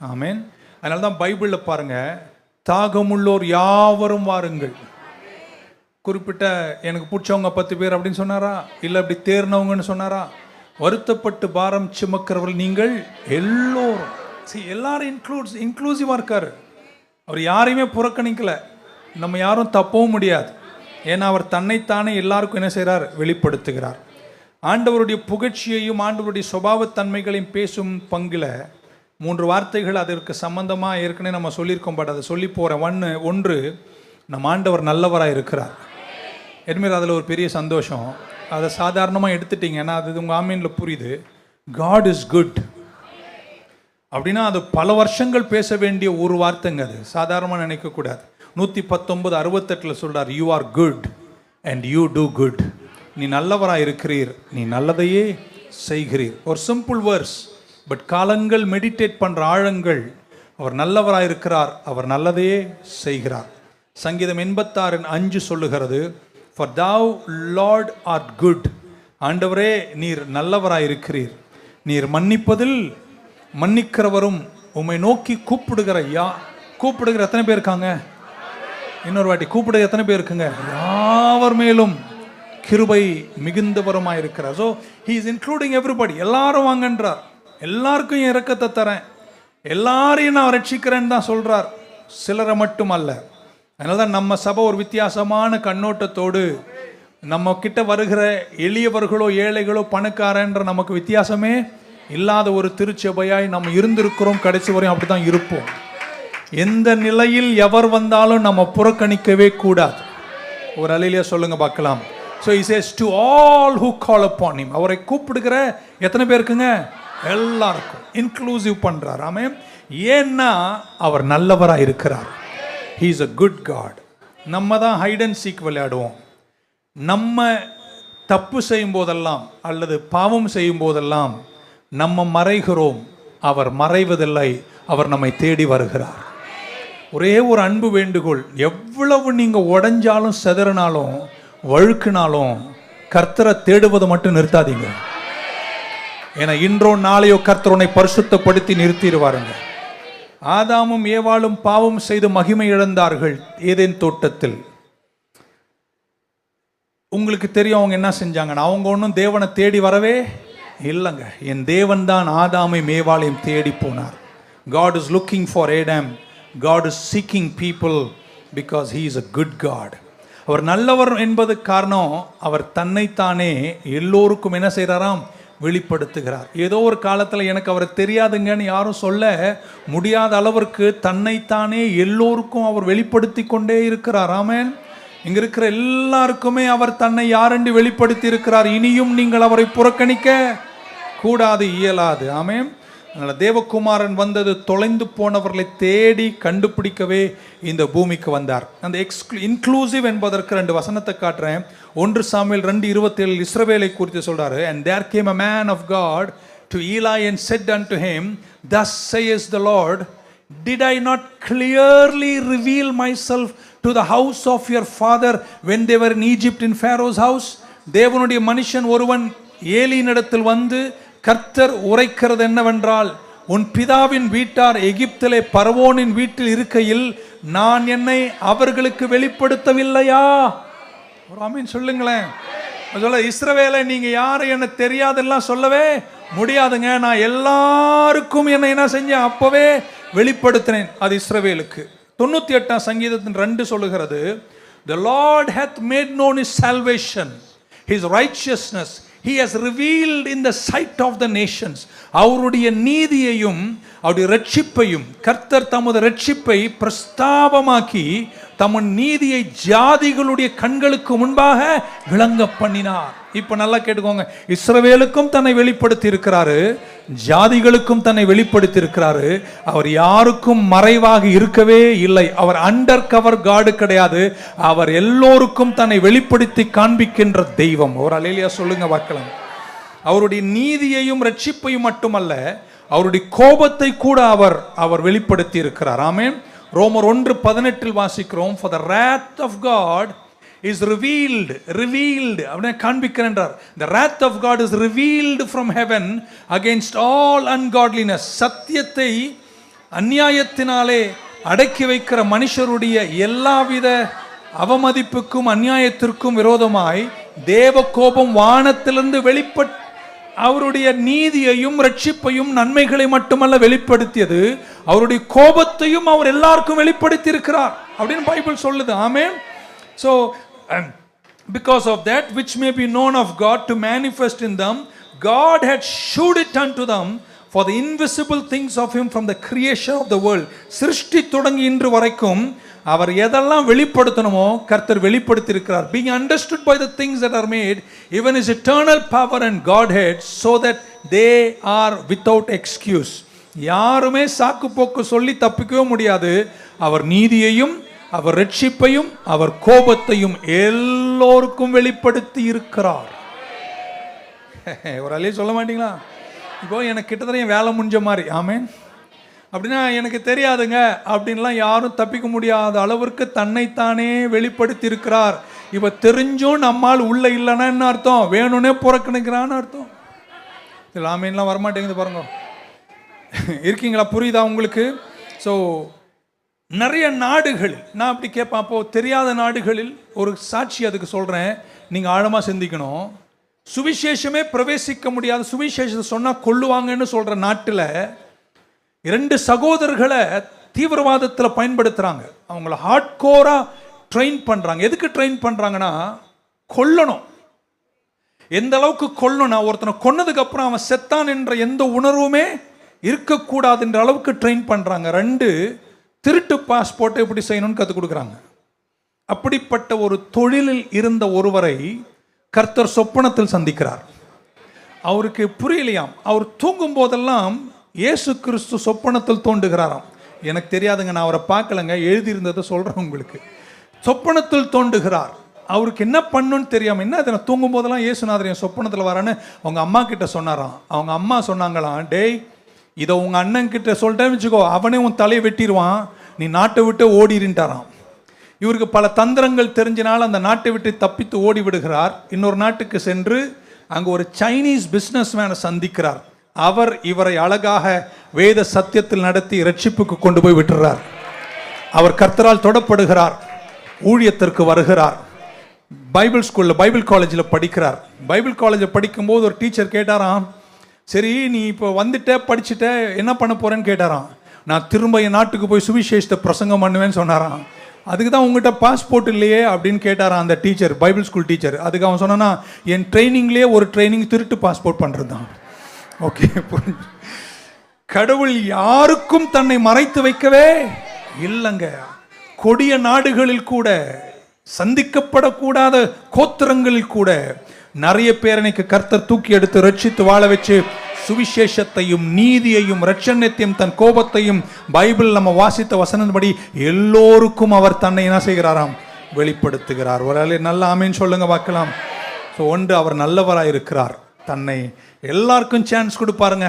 ஆமேன். அதனால தான் பைபிளில் பாருங்கள் தாகமுள்ளோர் யாவரும் வாருங்கள். குறிப்பிட்ட எனக்கு பிடிச்சவங்க பத்து பேர் அப்படின்னு சொன்னாரா? இல்லை அப்படி தேர்னவங்கன்னு சொன்னாரா? வருத்தப்பட்டு பாரம் சுமக்கிறவர்கள் நீங்கள் எல்லோரும். சரி எல்லாரும் இன்க்ளூட்ஸ் இன்க்ளூசிவாக இருக்கார். அவர் யாரையுமே புறக்கணிக்கல. நம்ம யாரும் தப்பவும் முடியாது. ஏன்னா அவர் தன்னைத்தானே எல்லாருக்கும் என்ன செய்கிறார் வெளிப்படுத்துகிறார். ஆண்டவருடைய புகழ்ச்சியையும் ஆண்டவருடைய சுபாவத்தன்மைகளையும் பேசும் பங்கில் மூன்று வார்த்தைகள் அதற்கு சம்பந்தமாக ஏற்கனவே நம்ம சொல்லியிருக்கோம் பட் அதை சொல்லி போகிறேன் ஒன்று ஒன்று நம்ம ஆண்டவர் நல்லவராக இருக்கிறார். என்மேல் அதில் ஒரு பெரிய சந்தோஷம்? அதை சாதாரணமாக எடுத்துட்டீங்கன்னா அது உங்கள் ஆமீனில் புரியுது. காட் இஸ் குட் அப்படின்னா அது பல வருஷங்கள் பேச வேண்டிய ஒரு வார்த்தைங்க அது. சாதாரணமாக நினைக்கக்கூடாது நூற்றி பத்தொன்பது அறுபத்தெட்டில் சொல்கிறார் you are good and you do good நீ நல்லவராக இருக்கிறீர் நீ நல்லதையே செய்கிறீர். ஒரு சிம்பிள் வேர்ஸ் பட் காலங்கள் மெடிடேட் பண்ணுற ஆழங்கள் அவர் நல்லவராக இருக்கிறார் அவர் நல்லதையே செய்கிறார். சங்கீதம் எண்பத்தாறின் அஞ்சு சொல்லுகிறது for thou lord art good ஆண்டவரே நீர் நல்லவராக இருக்கிறீர் நீர் மன்னிப்பதில் மன்னிக்கிறவரும் உம்மை நோக்கி கூப்பிடுகிற யா கூப்பிடுகிற எத்தனை பேர் இருக்காங்க? இன்னொரு வாட்டி கூப்பிடுகிற எத்தனை பேர் இருக்குங்க? யாவர் மேலும் கிருபை மிகுந்தவருமாயிருக்கிறார். So he is including everybody எல்லாரும் வாங்கன்றார். எல்லாருக்கும் என் இரக்கத்தை தரேன். எல்லாரையும் நான் ரட்சிக்கிறேன்னு தான் சொல்கிறார் சிலரை மட்டும் அல்ல. அதனால தான் நம்ம சபை ஒரு வித்தியாசமான கண்ணோட்டத்தோடு நம்ம கிட்ட வருகிற எளியவர்களோ ஏழைகளோ பணக்காரன்ற நமக்கு வித்தியாசமே இல்லாத ஒரு திருச்சபையாய் நம்ம இருந்திருக்கிறோம். கடைசி வரையும் அப்படி தான் இருப்போம். எந்த நிலையில் எவர் வந்தாலும் நம்ம புறக்கணிக்கவே கூடாது. ஒரு அலையிலேயே சொல்லுங்க பார்க்கலாம். So is as to all who call upon him. அவரை கூப்பிடுகிற எத்தனை பேருக்குங்க எல்லாருக்கும் இன்க்ளூசிவ் பண்ணுறார் ஆமே ஏன்னா அவர் நல்லவராக இருக்கிறார். He is a good God நம்ம தான் ஹைட் அண்ட் சீக் விளையாடுவோம். நம்ம தப்பு செய்யும் போதெல்லாம் அல்லது பாவம் செய்யும் போதெல்லாம் நம்ம மறைகிறோம். அவர் மறைவதில்லை. அவர் நம்மை தேடி வருகிறார். ஒரே ஒரு அன்பு வேண்டுகோள். எவ்வளவு நீங்கள் உடஞ்சாலும் செதறினாலும் வழுக்குனாலும் கர்த்தரை தேடுவதை மட்டும் நிறுத்தாதீங்க. என இன்றோ நாளையோ கர்த்தர் உன்னை பரிசுத்தப்படுத்தி நிறுத்திடுவாருங்க. ஆதாமும் ஏவாளும் பாவம் செய்து மகிமை இழந்தார்கள் ஏதேன் தோட்டத்தில். உங்களுக்கு தெரியும் அவங்க என்ன செஞ்சாங்கன்னா. அவங்க ஒன்றும் தேவனை தேடி வரவே இல்லைங்க. என் தேவன் தான் ஆதாமை மேவாளையும் தேடி போனார். God is looking for Adam God is seeking people because he is a good God அவர் நல்லவர் என்பது காரணம் அவர் தன்னைத்தானே எல்லோருக்கும் என்ன செய்கிறாராம் வெளிப்படுத்துகிறார். ஏதோ ஒரு காலத்தில் எனக்கு அவரை தெரியாதுங்கன்னு யாரும் சொல்ல முடியாத அளவிற்கு தன்னைத்தானே எல்லோருக்கும் அவர் வெளிப்படுத்தி கொண்டே இருக்கிறார். ஆமேன். இங்க இருக்கிற எல்லாருக்குமே அவர் தன்னை யாரென்று வெளிப்படுத்தி இருக்கிறார். இனியும் நீங்கள் அவரை புறக்கணிக்க கூடாது இயலாது. ஆமேன். அதனால் தேவகுமாரன் வந்தது தொலைந்து போனவர்களை தேடி கண்டுபிடிக்கவே இந்த பூமிக்கு வந்தார். அந்த எக்ஸ்க்ளூ இன்க்ளூசிவ் என்பதற்கு ரெண்டு வசனத்தை காட்டுறேன். ஒன்று சாமியில் ரெண்டு இருபத்தேழு இஸ்ரவேலை குறித்து சொல்கிறாரு and there came a man of God to Eli and said and to him thus says the lord did I not clearly reveal myself to the house of your father when they were in Egypt in Pharaoh's house தேவனுடைய மனுஷன் ஒருவன் ஏலியினிடத்தில் வந்து கர்த்தர் உரைக்கிறது என்னவென்றால் உன் பிதாவின் வீட்டார் எகிப்திலே பரவோனின் வீட்டில் இருக்கையில் நான் என்னை அவர்களுக்கு வெளிப்படுத்தவில்லையா? ஒரு அமீன் சொல்லுங்களேன். சொல்ல இஸ்ரவேலை நீங்க யாரு என்ன தெரியாதெல்லாம் சொல்லவே முடியாதுங்க. நான் எல்லாருக்கும் என்னை என்ன செஞ்சேன்? அப்பவே வெளிப்படுத்தினேன். அது இஸ்ரவேலுக்கு. தொண்ணூத்தி எட்டாம் சங்கீதத்தின் ரெண்டு சொல்லுகிறது the lord hath made known his salvation his righteousness he has revealed in the sight of the nations அவருடைய நீதியையும் அவருடைய ரட்சிப்பையும் கர்த்தர் தமது ரட்சிப்பை பிரஸ்தாபமாக்கி தமன் நீதியை ஜாதிகளுடைய கண்களுக்கு முன்பாக விளங்க பண்ணினார். இப்போ நல்லா கேட்டுக்கோங்க. இஸ்ரவேலுக்கும் தன்னை வெளிப்படுத்தி இருக்கிறாரு ஜாதிகளுக்கும் தன்னை வெளிப்படுத்தி இருக்கிறாரு அவர் யாருக்கும் மறைவாக இருக்கவே இல்லை. அவர் அண்டர் கவர் காடு கிடையாது. அவர் எல்லோருக்கும் தன்னை வெளிப்படுத்தி காண்பிக்கின்ற தெய்வம். ஒரு அலையிலியா சொல்லுங்க பார்க்கலாம் அவருடைய நீதியையும் ரட்சிப்பையும் மட்டுமல்ல அவருடைய கோபத்தை கூட அவர் அவர் வெளிப்படுத்தி இருக்கிறார் ஆமே ரோமர் ஒன்று பதினெட்டில் வாசிக்கிறோம். For the wrath of God is revealed revealed அப்படின்னு காண்பிக்கிறேன்றார் the wrath of God is revealed from heaven against all ungodliness சத்தியத்தை அநியாயத்தினாலே அடக்கி வைக்கிற மனுஷருடைய எல்லாவித அவமதிப்புக்கும் அந்நியாயத்திற்கும் விரோதமாய் தேவ கோபம் வானத்திலிருந்து வெளிப்பட் அவருடைய நீதியையும் ரட்சிப்பையும் நன்மைகளை மட்டுமல்ல வெளிப்படுத்தியது அவருடைய கோபத்தையும் அவர் எல்லாருக்கும் வெளிப்படுத்தி இருக்கிறார் அப்படின்னு பைபிள் சொல்லுது ஆமே so because of that which may be known of God to manifest in them God had showed it unto them for the invisible things of him from the creation of the world சிருஷ்டி தொடங்கி இன்று வரைக்கும் அவர் எதெல்லாம் வெளிப்படுத்தணுமோ கர்த்தர் வெளிப்படுத்தி இருக்கிறார் being understood by the things that are made even his eternal power and Godhead so that they are without excuse யாருமே சாக்கு போக்கு சொல்லி தப்பிக்கவே முடியாது. அவர் நீதியையும் அவர் ரட்சிப்பையும் அவர் கோபத்தையும் எல்லோருக்கும் வெளிப்படுத்தி இருக்கிறார். ஒரு அலையே சொல்ல மாட்டீங்களா? இப்போ எனக்கு கிட்டத்தட்ட என் வேலை முடிஞ்ச மாதிரி. ஆமேன் அப்படின்னா எனக்கு தெரியாதுங்க. அப்படின்லாம் யாரும் தப்பிக்க முடியாத அளவிற்கு தன்னைத்தானே வெளிப்படுத்தி இருக்கிறார் இப்போ தெரிஞ்சும் நம்மால் உள்ள இல்லைன்னா என்ன அர்த்தம்? வேணும்னே புறக்கணிக்கிறான்னு அர்த்தம். இல்லை ஆமீன்லாம் வரமாட்டேங்குது பாருங்க. இருக்கீங்களா? புரியுதா உங்களுக்கு? ஸோ நிறைய நாடுகளில் நான் அப்படி கேட்பேன். அப்போ தெரியாத நாடுகளில் ஒரு சாட்சி அதுக்கு சொல்கிறேன் நீங்கள் ஆழமாக சிந்திக்கணும். சுவிசேஷமே பிரவேசிக்க முடியாத சுவிசேஷத்தை சொன்னால் கொல்லுவாங்கன்னு சொல்கிற நாட்டில் இரண்டு சகோதரர்களை தீவிரவாதத்தில் பயன்படுத்துகிறாங்க அவங்கள ஹார்ட்கோராக ட்ரெயின் பண்ணுறாங்க எதுக்கு ட்ரெயின் பண்ணுறாங்கன்னா கொல்லணும். எந்த அளவுக்கு கொல்லணும் ஒருத்தனை கொன்னதுக்கப்புறம் அவன் செத்தான் என்ற எந்த உணர்வுமே இருக்கக்கூடாது என்ற அளவுக்கு ட்ரெயின் பண்ணுறாங்க ரெண்டு திருட்டு பாஸ்போர்ட்டை எப்படி செய்யணும்னு கற்றுக் கொடுக்குறாங்க. அப்படிப்பட்ட ஒரு தொழிலில் இருந்த ஒருவரை கர்த்தர் சொப்பனத்தில் சந்திக்கிறார். அவருக்கு புரியலையாம். அவர் தூங்கும் போதெல்லாம் இயேசு கிறிஸ்து சொப்பனத்தில் தோண்டுகிறாராம் எனக்கு தெரியாதுங்க நான் அவரை பார்க்கலங்க எழுதியிருந்ததை சொல்கிறேன் உங்களுக்கு. சொப்பனத்தில் தோண்டுகிறார் அவருக்கு என்ன பண்ணுன்னு தெரியாமல் என்ன அதை தூங்கும் போதெல்லாம் இயேசுநாதர் என் சொப்பனத்தில் வரான்னு அவங்க அம்மா கிட்ட சொன்னாராம். அவங்க அம்மா சொன்னாங்களாம் டேய் இதை உங்க அண்ணன் கிட்ட சொல்லிட்டேன்னு வச்சுக்கோ அவனே உன் தலையை வெட்டிடுவான் நீ நாட்டை விட்டு ஓடிடுன்ட்டாராம் இவருக்கு பல தந்திரங்கள் தெரிஞ்சனால அந்த நாட்டை விட்டு தப்பித்து ஓடி விடுகிறார் இன்னொரு நாட்டுக்கு சென்று அங்கே ஒரு சைனீஸ் பிஸ்னஸ் மேனை சந்திக்கிறார். அவர் இவரை அழகாக வேத சத்தியத்தில் நடத்தி ரட்சிப்புக்கு கொண்டு போய் விட்டுறார். அவர் கர்த்தரால் தொடப்படுகிறார். ஊழியத்திற்கு வருகிறார். பைபிள் ஸ்கூலில் பைபிள் காலேஜில் படிக்கிறார். பைபிள் காலேஜில் படிக்கும்போது ஒரு டீச்சர் கேட்டாராம் சரி நீ இப்போ வந்துட்ட படிச்சுட்ட என்ன பண்ண போகிறேன்னு கேட்டாராம். நான் திரும்ப என் நாட்டுக்கு போய் சுவிசேஷத்தை பிரசங்கம் பண்ணுவேன்னு சொன்னாராம். அதுக்கு தான் உங்ககிட்ட பாஸ்போர்ட் இல்லையே? அப்படின்னு கேட்டாராம் அந்த டீச்சர் பைபிள் ஸ்கூல் டீச்சர். அதுக்கு அவன் சொன்னான்னா என் ட்ரைனிங்லேயே ஒரு ட்ரைனிங் திருட்டு பாஸ்போர்ட் பண்ணுறது தான் ஓகே கடவுள் யாருக்கும் தன்னை மறைத்து வைக்கவே இல்லைங்க. கொடிய நாடுகளில் கூட சந்திக்கப்படக்கூடாத கோத்திரங்களில் கூட நிறைய பேரனைக்கு கர்த்தர் தூக்கி எடுத்து ரட்சித்து வாழ வச்சு சுவிசேஷத்தையும் நீதியையும் ரட்சணத்தையும் தன் கோபத்தையும் பைபிள் நம்ம வாசித்த வசனப்படி எல்லோருக்கும் அவர் தன்னை என்ன செய்கிறாராம்? வெளிப்படுத்துகிறார். ஒரு நல்ல ஆமைன்னு சொல்லுங்க பார்க்கலாம். ஸோ ஒன்று அவர் நல்லவராக இருக்கிறார் தன்னை எல்லாருக்கும் சான்ஸ் கொடுப்பாருங்க.